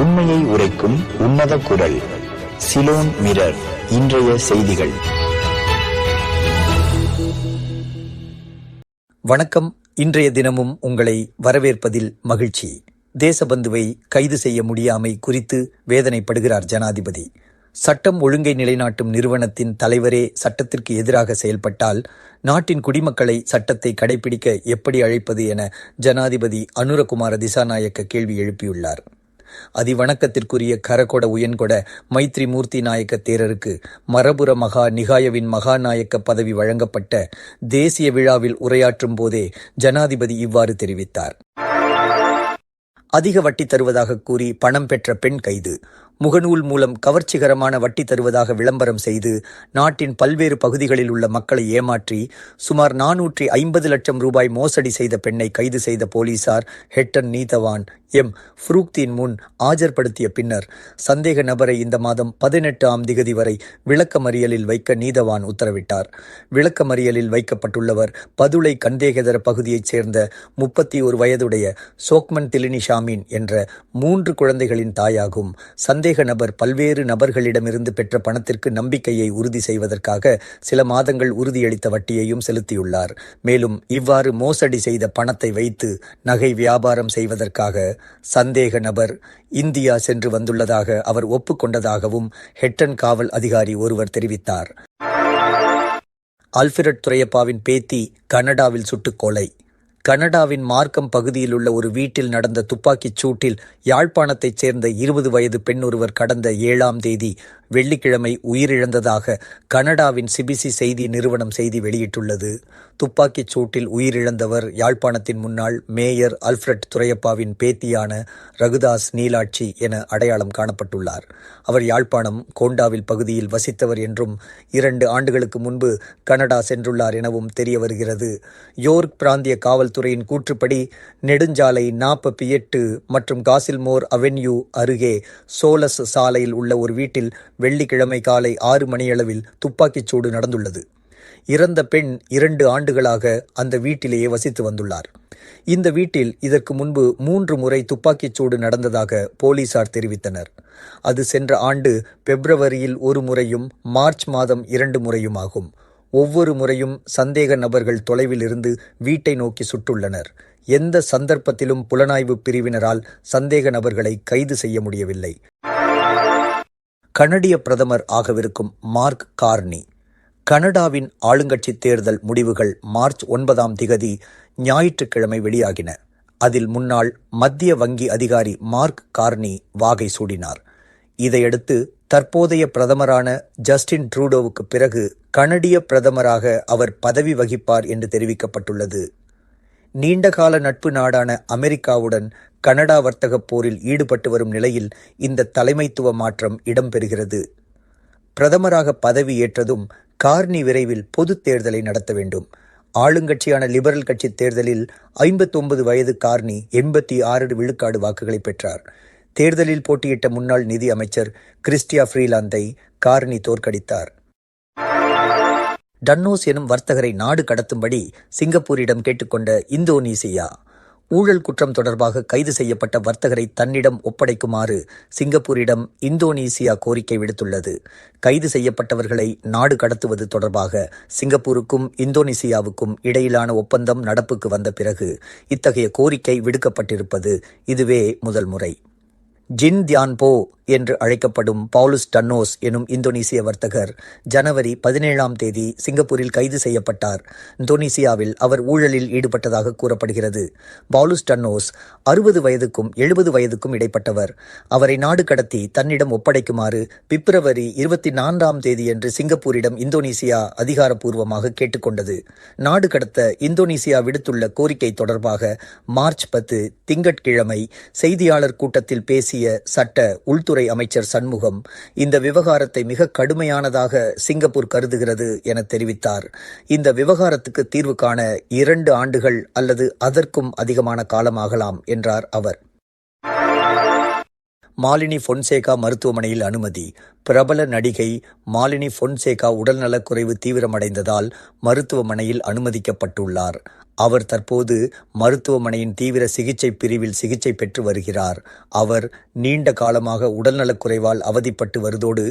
உண்மையை உரைக்கும் உன்னத குரல் சிலோன் மிரர் இன்றைய செய்திகள். வணக்கம். இன்றைய தினமும் உங்களை வரவேற்பதில் மகிழ்ச்சி. தேசபந்துவை கைது செய்ய முடியாமை குறித்து வேதனைப்படுகிறார் ஜனாதிபதி. சட்டம் ஒழுங்கை நிலைநாட்டும் நிறுவனத்தின் தலைவரே சட்டத்திற்கு எதிராக செயல்பட்டால் நாட்டின் குடிமக்களை சட்டத்தை கடைபிடிக்க எப்படி அழைப்பது என ஜனாதிபதி அனுரகுமார திசாநாயக்க கேள்வி எழுப்பியுள்ளார். அதிவணக்கத்திற்குரிய கரகொட உயன்கொட மைத்ரி மூர்த்தி நாயக்க தேரருக்கு மரபுர மகா நிகாயவின் மகாநாயக்க பதவி வழங்கப்பட்ட தேசிய விழாவில் உரையாற்றும் போதே ஜனாதிபதி இவ்வாறு தெரிவித்தார். அதிக வட்டி தருவதாக கூறி பணம் பெற்ற பெண் கைது. முகநூல் மூலம் கவர்ச்சிகரமான வட்டி தருவதாக விளம்பரம் செய்து நாட்டின் பல்வேறு பகுதிகளில் உள்ள மக்களை ஏமாற்றி சுமார் நானூற்றி ஐம்பது லட்சம் ரூபாய் மோசடி செய்த பெண்ணை கைது செய்த போலீசார் ஹெட்டன் நீதவான் எம். ஃப்ரூக்தின் முன் ஆஜர்படுத்திய பின்னர் சந்தேக நபரை இந்த மாதம் பதினெட்டு ஆம் திகதி வரை விளக்கமறியலில் வைக்க நீதவான் உத்தரவிட்டார். விளக்கமறியலில் வைக்கப்பட்டுள்ளவர் பதுளை கந்தேகதர பகுதியைச் சேர்ந்த முப்பத்தி ஒரு வயதுடைய சோக்மன் திலினி ஷாமீன் என்ற மூன்று குழந்தைகளின் தாயாகும். சந்தேக நபர் பல்வேறு நபர்களிடமிருந்து பெற்ற பணத்திற்கு நம்பிக்கையை உறுதி செய்வதற்காக சில மாதங்கள் உறுதியளித்த வட்டியையும் செலுத்தியுள்ளார். மேலும் இவ்வாறு மோசடி செய்த பணத்தை வைத்து நகை வியாபாரம் செய்வதற்காக சந்தேக நபர் இந்தியா சென்று வந்துள்ளதாக அவர் ஒப்புக்கொண்டதாகவும் ஹெட்டன் காவல் அதிகாரி ஒருவர் தெரிவித்தார். அல்ஃபிரட் துரையப்பாவின் பேத்தி கனடாவில் சுட்டுக் கொலை. கனடாவின் மார்க்கம் பகுதியில் உள்ள ஒரு வீட்டில் நடந்த துப்பாக்கிச் சூட்டில் யாழ்ப்பாணத்தைச் சேர்ந்த இருபது வயது பெண் ஒருவர் கடந்த ஏழாம் தேதி வெள்ளிக்கிழமை உயிரிழந்ததாக கனடாவின் சிபிசி செய்தி நிறுவனம் செய்தி வெளியிட்டுள்ளது. துப்பாக்கிச் சூட்டில் உயிரிழந்தவர் யாழ்ப்பாணத்தின் முன்னாள் மேயர் அல்ஃபிரட் துரையப்பாவின் பேத்தியான ரகுதாஸ் நீலாட்சி என அடையாளம் காணப்பட்டுள்ளார். அவர் யாழ்ப்பாணம் கோண்டாவில் பகுதியில் வசித்தவர் என்றும் இரண்டு ஆண்டுகளுக்கு முன்பு கனடா சென்றுள்ளார் எனவும் தெரிய வருகிறது. யோர்க் பிராந்திய காவல்துறையின் கூற்றுப்படி நெடுஞ்சாலை நாற்பத்தி எட்டு மற்றும் காசில்மோர் அவென்யூ அருகே சோலஸ் சாலையில் உள்ள ஒரு வீட்டில் வெள்ளிக்கிழமை காலை ஆறு மணியளவில் துப்பாக்கிச் சூடு நடந்துள்ளது. இறந்த பெண் இரண்டு ஆண்டுகளாக அந்த வீட்டிலேயே வசித்து வந்துள்ளார். இந்த வீட்டில் இதற்கு முன்பு மூன்று முறை துப்பாக்கிச் சூடு நடந்ததாக போலீசார் தெரிவித்தனர். அது சென்ற ஆண்டு பிப்ரவரியில் ஒரு முறையும் மார்ச் மாதம் இரண்டு முறையுமாகும் ஒவ்வொரு முறையும் சந்தேக நபர்கள் தொலைவில் இருந்து வீட்டை நோக்கி சுட்டுள்ளனர். எந்த சந்தர்ப்பத்திலும் புலனாய்வு பிரிவினரால் சந்தேக நபர்களை கைது செய்ய முடியவில்லை. கனடிய பிரதமர் ஆகவிருக்கும் மார்க் கார்னி. கனடாவின் ஆளுங்கட்சி தேர்தல் முடிவுகள் மார்ச் ஒன்பதாம் திகதி ஞாயிற்றுக்கிழமை வெளியாகின. அதில் முன்னாள் மத்திய வங்கி அதிகாரி மார்க் கார்னி வாகை சூடினார். இதையடுத்து தற்போதைய பிரதமரான ஜஸ்டின் ட்ரூடோவுக்கு பிறகு கனடிய பிரதமராக அவர் பதவி வகிப்பார் என்று தெரிவிக்கப்பட்டுள்ளது. நீண்டகால நட்பு நாடான அமெரிக்காவுடன் கனடா வர்த்தகப் போரில் ஈடுபட்டு வரும் நிலையில் இந்த தலைமைத்துவ மாற்றம் இடம்பெறுகிறது. பிரதமராக பதவி ஏற்றதும் கார்னி விரைவில் பொது தேர்தலை நடத்த வேண்டும். ஆளுங்கட்சியான லிபரல் கட்சி தேர்தலில் ஐம்பத்தொன்பது வயது கார்னி எண்பத்தி ஆறு விழுக்காடு வாக்குகளை பெற்றார். தேர்தலில் போட்டியிட்ட முன்னாள் நிதி அமைச்சர் கிறிஸ்டியா ஃப்ரீலாந்தை கார்னி தோற்கடித்தார். டன்னோஸ் எனும் வர்த்தகரை நாடு கடத்தும்படி சிங்கப்பூரிடம் கேட்டுக்கொண்ட இந்தோனேசியா. ஊழல் குற்றம் தொடர்பாக கைது செய்யப்பட்ட வர்த்தகரை தன்னிடம் ஒப்படைக்குமாறு சிங்கப்பூரிடம் இந்தோனேசியா கோரிக்கை விடுத்துள்ளது. கைது செய்யப்பட்டவர்களை நாடு கடத்துவது தொடர்பாக சிங்கப்பூருக்கும் இந்தோனேசியாவுக்கும் இடையிலான ஒப்பந்தம் நடப்புக்கு வந்த பிறகு இத்தகைய கோரிக்கை விடுக்கப்பட்டிருப்பது இதுவே முதல் முறை. ஜின் தியான்போ என்று அழைக்கப்படும் பவுலுஸ் டன்னோஸ் எனும் இந்தோனேசிய வர்த்தகர் ஜனவரி பதினேழாம் தேதி சிங்கப்பூரில் கைது செய்யப்பட்டார். இந்தோனேசியாவில் அவர் ஊழலில் ஈடுபட்டதாக கூறப்படுகிறது. பவுலுஸ் டன்னோஸ் அறுபது வயதுக்கும் எழுபது வயதுக்கும் இடைப்பட்டவர். அவரை நாடு கடத்தி தன்னிடம் ஒப்படைக்குமாறு பிப்ரவரி இருபத்தி நான்காம் தேதியன்று சிங்கப்பூரிடம் இந்தோனேசியா அதிகாரப்பூர்வமாக கேட்டுக்கொண்டது. நாடு கடத்த இந்தோனேசியா விடுத்துள்ள கோரிக்கை தொடர்பாக மார்ச் பத்து திங்கட்கிழமை செய்தியாளர் கூட்டத்தில் பேசிய சட்ட உள்துறை உள்துறை அமைச்சர் சண்முகம் இந்த விவகாரத்தை மிக கடுமையானதாக சிங்கப்பூர் கருதுகிறது என தெரிவித்தார். இந்த விவகாரத்துக்கு தீர்வு காண இரண்டு ஆண்டுகள் அல்லது அதற்கும் அதிகமான காலமாகலாம் என்றார் அவர். மாலினி பொன்சேகா மருத்துவமனையில் அனுமதி. பிரபல நடிகை மாலினி பொன்சேகா உடல்நலக்குறைவு தீவிரமடைந்ததால் மருத்துவமனையில் அனுமதிக்கப்பட்டுள்ளார். அவர் தற்போது மருத்துவமனையின் தீவிர சிகிச்சை பிரிவில் சிகிச்சை பெற்று வருகிறார். அவர் நீண்ட காலமாக உடல்நலக்குறைவால் அவதிப்பட்டு வருவதோடு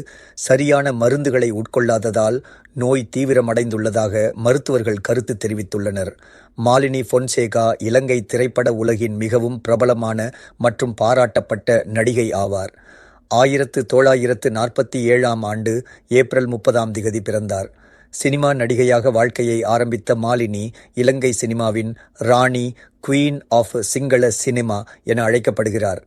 சரியான மருந்துகளை உட்கொள்ளாததால் நோய் தீவிரமடைந்துள்ளதாக மருத்துவர்கள் கருத்து தெரிவித்துள்ளனர். மாலினி பொன்சேகா இலங்கை திரைப்பட உலகின் மிகவும் பிரபலமான மற்றும் பாராட்டப்பட்ட நடிகை ஆவார். ஆயிரத்து தொள்ளாயிரத்து நாற்பத்தி ஏழாம் ஆண்டு ஏப்ரல் முப்பதாம் திகதி பிறந்தார். சினிமா நடிகையாக வாழ்க்கையை ஆரம்பித்த மாலினி இலங்கை சினிமாவின் ராணி குவீன் ஆஃப் சிங்கள சினிமா என அழைக்கப்படுகிறார்.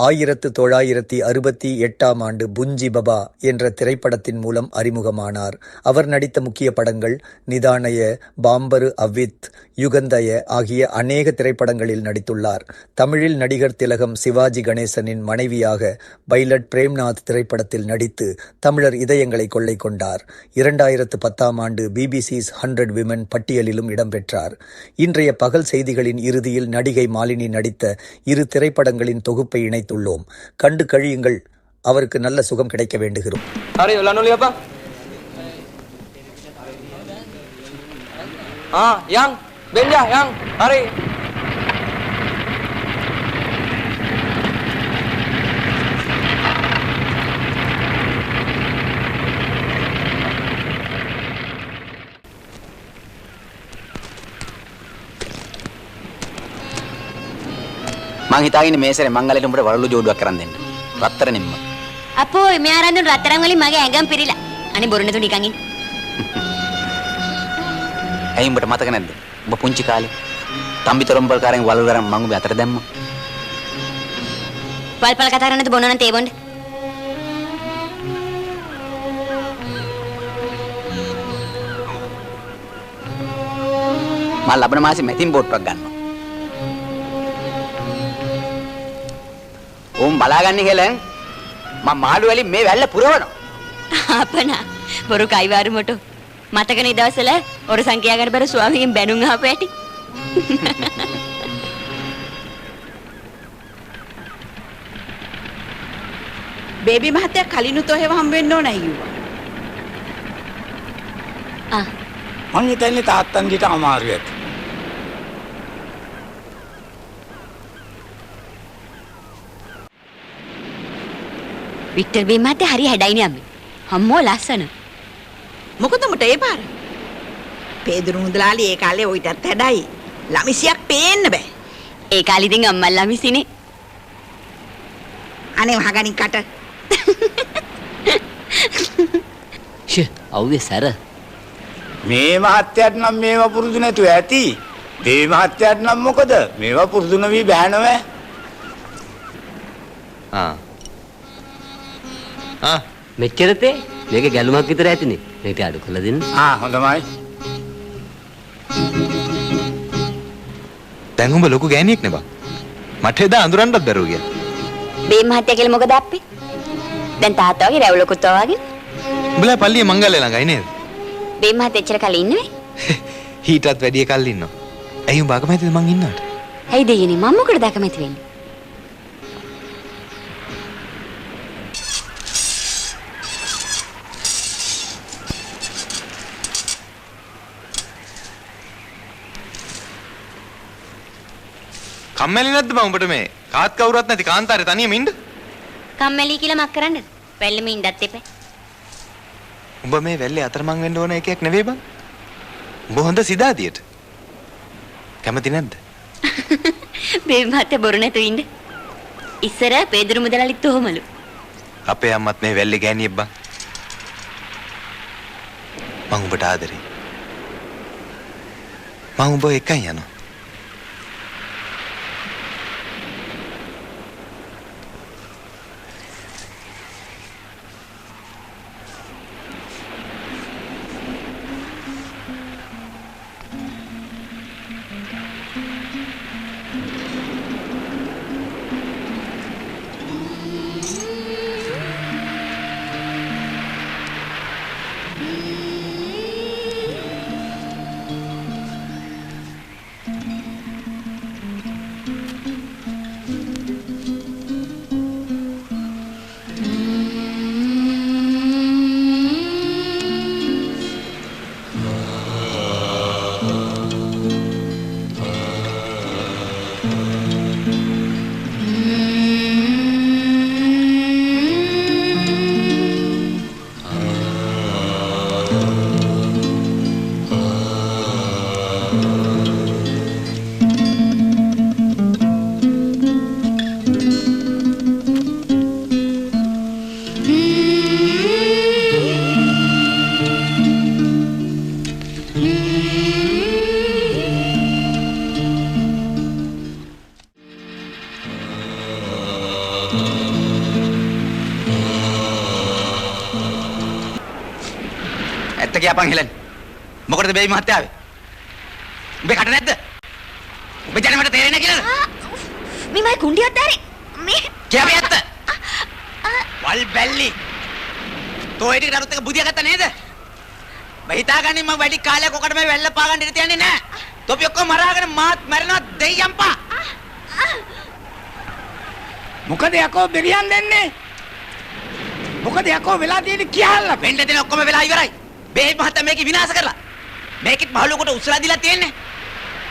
ஆயிரத்து தொள்ளாயிரத்தி அறுபத்தி எட்டாம் ஆண்டு புஞ்சி பபா என்ற திரைப்படத்தின் மூலம் அறிமுகமானார். அவர் நடித்த முக்கிய படங்கள் நிதானய பாம்பரு அவ்வித் யுகந்தய ஆகிய அநேக திரைப்படங்களில் நடித்துள்ளார். தமிழில் நடிகர் திலகம் சிவாஜி கணேசனின் மனைவியாக பைலட் பிரேம்நாத் திரைப்படத்தில் நடித்து தமிழர் இதயங்களை கொள்ளை கொண்டார். இரண்டாயிரத்து பத்தாம் ஆண்டு பிபிசிஸ் ஹண்ட்ரட் விமன் பட்டியலிலும் இடம்பெற்றார். இன்றைய பகல் செய்திகளின் இறுதியில் நடிகை மாலினி நடித்த இரு திரைப்படங்களின் தொகுப்பை இணைத்துள்ளோம் கண்டு கழியுங்கள் அவருக்கு நல்ல சுகம் கிடைக்க வேண்டுகிறோம். Hari, யாங் பெஞ்சா யாங் அரே. Ah, yang. Benja, yang. Hari. මං හිතාගෙන මේසරේ මංගලයට උඹට වලලු ජෝඩුවක් කරන් දෙන්න. රත්තරනින්ම. අපෝ මෙයා රඳුන් රත්තරන් වලින් මගේ ඇඟම් පිරිලා. අනේ බොරු නැතු නිකන් ඉන්න. ඇයි උඹට මතක නැද්ද? උඹ පුංචි කාලේ තම්බි තොරම්බල් කාරෙන් වලලු කරන් මං උඹ අතට දැම්මා. වල්පල් කතා කරන්නද බොන්න නම් තේ බොන්න. මම ලබන මාසේ මැතින් බෝට්ටුවක් ගන්නවා. උන් බලාගන්නේ කියලා මම මාළු වලින් මේ වැල්ල පුරවනවා. අපනා බොරු කයිවාරු මොටෝ. මතකනේ දවසල ඔර සංඛ්‍යා ගන්න බර ස්වාමීන් බැනුම් ආපු ඇටි. බේබි මහත්තයා කලිනුත් ඔහෙව හම්බ වෙන්න ඕන අයියුවා. ආ මං හිතන්නේ තාත්තන්ගේට අමාරු ඇති. වික්ටර් බී මහත්තයා හරි හැඩයිනේ අම්මේ. හම්මෝ ලස්සන. මොකද මුට ඒ පාර? පේදුරු මුදලාලි ඒ කාලේ ඔයිටත් හැඩයි. ළමිසියක් පේන්න බෑ. ඒ කාලේ ඉතින් අම්මල්ලා මිසිනේ. අනේ වහගනින් කට. ෂ අව්වේ සැර මේ මහත්තයාට නම් මේවා පුරුදු නැතුව ඇති. මේ මහත්තයාට නම් මොකද? මේවා පුරුදු නොවි බෑනවෑ. ආ ආ මෙච්චරතේ මේක ගැලුමක් විතර ඇතිනේ මේක අඩු කළ දෙන්න ආ හොඳමයි. දැන් උඹ ලොකු ගෑණියෙක් නේ බං මට එදා අඳුරන්නත් බැරුව ගියා බී මහත්තයා කියලා මොකද අප්පේ? දැන් තාත්තා වගේ රැවුලකුත් වගේ. උඹලා පල්ලියේ මංගල්‍ය ළඟයි නේද බී මහත්තයා එච්චර කලින් ඉන්නේ. හීටත් වැඩිය කල් ඉන්නවා ඇයි උඹ අකමැතිද මං ඉන්නවට ඇයි දෙයනේ මම මොකටද අකමැති වෙන්නේ? කම්මැලි නැද්ද බං උඹට මේ කාත් කවුරුත් නැති කාන්තාරේ තනියම ඉන්න කම්මැලි කියලා මක් කරන්නද? පැල්ලෙම ඉඳත් එපා. උඹ මේ වැල්ලේ අතරමං වෙන්න ඕන එකක් නෙවෙයි බං උඹ හොඳ සිතාදියට කැමති නැද්ද බේබි මහත්තයා බොරු නැතුව ඉන්න. ඉස්සර පේදුරු මුදලාලිත් ඔහොමලු. අපේ අම්මත් මේ වැල්ලේ ගෑණියෙක් බං මං උඹට ආදරේ මං උඹ එකයි යනවා ඇත්ත කියපන් හෙලන්. මොකටද බේයි මහත්තයාවේ? උඹේ කට නැද්ද? උඹ ජන මට තේරෙන්නේ කියලාද? මේ මයි කුණ්ඩියක් දැරේ මේ කියපේ ඇත්ත. වල් බැල්ලි. තෝ ඒ ටික නරුත් එක බුදියා ගත්තා නේද? මම හිතාගන්නේ මම වැඩි කාලයක් ඔකට මේ වැල්ල පාගන්න ඉඳ තියන්නේ නැහැ. තොපි ඔක්කොම මරාගෙන මාත් මැරෙනවා දෙයියම්පා. මොකද යකෝ බෙරියන් දෙන්නේ මොකද යකෝ වෙලා තියෙන්නේ කියලා වෙන්න දෙන ඔක්කොම වෙලා ඉවරයි. බේයි මහත්තයා මේක විනාශ කරලා. මේකෙත් මහලුවකට උස්සලා දීලා තියෙන්නේ.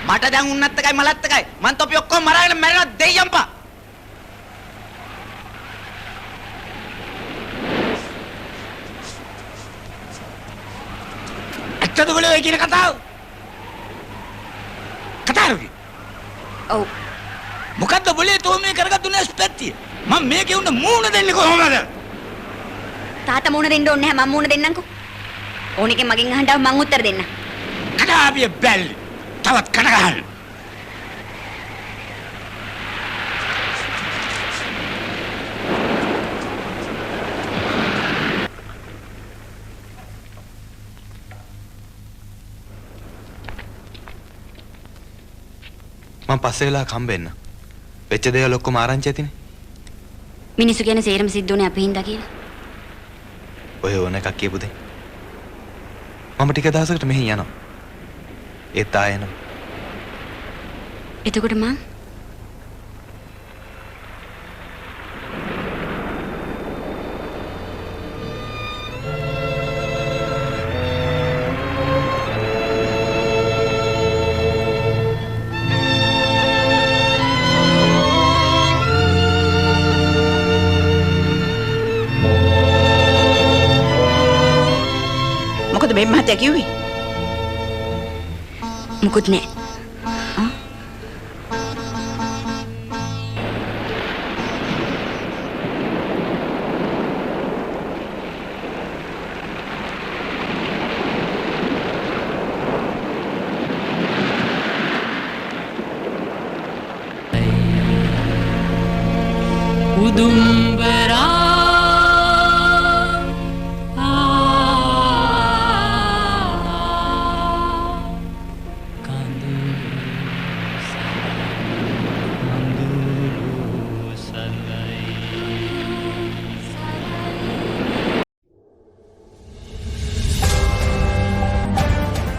මට දැන් උන්නත් එකයි මලත් එකයි. මං තොපි ඔක්කොම මරාගෙන මැරෙනවා දෙයියම්පා. ඇත්තද ඔය කියන කතාව කතාවකි ඔව් මොකද්ද බොලේ තෝ මේ කරගත්තු නැස්පැත්තිය මම මේකේ උන්න මූණ දෙන්නේ කොහොමද තාත්තා මූණ දෙන්න ඕනේ නැහැ මම මූණ දෙන්නම්කෝ ඕනිකෙන් මගෙන් අහන්න මං උත්තර දෙන්න කඩාවිය බැල්ලි තවත් කන ගහන්න මම පස්සේ වෙලා කම්බෙන්න. වෙච්ච දේවල් ඔක්කොම ආරංචි ඇතිනේ. මිනිස්සු කියන සේරම සිද්ධුනේ අපි හින්දා කියලා ඔය ඕන එකක් කියපු දේ. මම ටික දවසකට මෙහි යනවා. ඒත් ආයෙ එනවා. එතකොට මං でも今までぎゅいもこっねどん